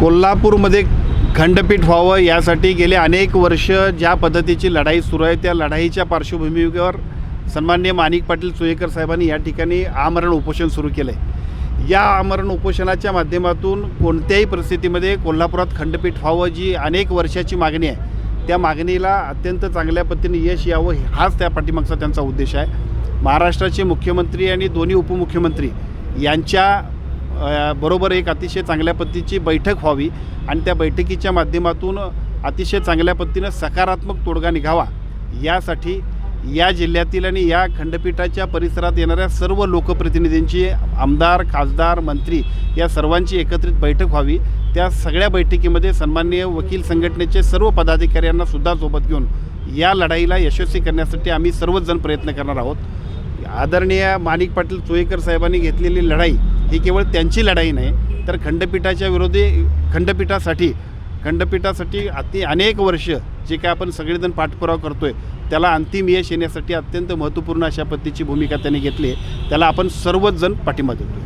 कोल्हापूरमध्ये खंडपीठ व्हावं यासाठी गेले अनेक वर्ष ज्या पद्धतीची लढाई सुरू आहे त्या लढाईच्या पार्श्वभूमीवर सन्मान्य माणिक पाटील सुयेकर साहेबांनी या ठिकाणी आमरण उपोषण सुरू केलं आहे या आमरण उपोषणाच्या माध्यमातून कोणत्याही परिस्थितीमध्ये कोल्हापुरात खंडपीठ व्हावं जी अनेक वर्षाची मागणी आहे त्या मागणीला अत्यंत चांगल्या पद्धतीने यश यावं हाच त्या पाठीमागचा त्यांचा उद्देश आहे. महाराष्ट्राचे मुख्यमंत्री आणि दोन्ही उपमुख्यमंत्री यांच्या बरोबर एक अतिशय चांगल्या पद्धतीची बैठक व्हावी आणि त्या बैठकीच्या माध्यमातून अतिशय चांगल्या पद्धतीनं सकारात्मक तोडगा निघावा. यासाठी या जिल्ह्यातील आणि या खंडपीठाच्या परिसरात येणाऱ्या सर्व लोकप्रतिनिधींची आमदार खासदार मंत्री या सर्वांची एकत्रित बैठक व्हावी. त्या सगळ्या बैठकीमध्ये सन्माननीय वकील संघटनेचे सर्व पदाधिकाऱ्यांना सुद्धा सोबत घेऊन या लढाईला यशस्वी करण्यासाठी आम्ही सर्वच जण प्रयत्न करणार आहोत. आदरणीय माणिक पाटील चोईकर साहेबांनी घेतलेली लढाई ही केवळ त्यांची लढाई नाही तर खंडपीठाच्या विरोधी खंडपीठासाठी खंडपीठासाठी अति अनेक वर्ष जे काय आपण सगळेजण पाठपुरावा करतोय त्याला अंतिम यश येण्यासाठी अत्यंत महत्त्वपूर्ण अशा पद्धतीची भूमिका त्यांनी घेतली आहे. त्याला आपण सर्वच जण पाठिंबा देतो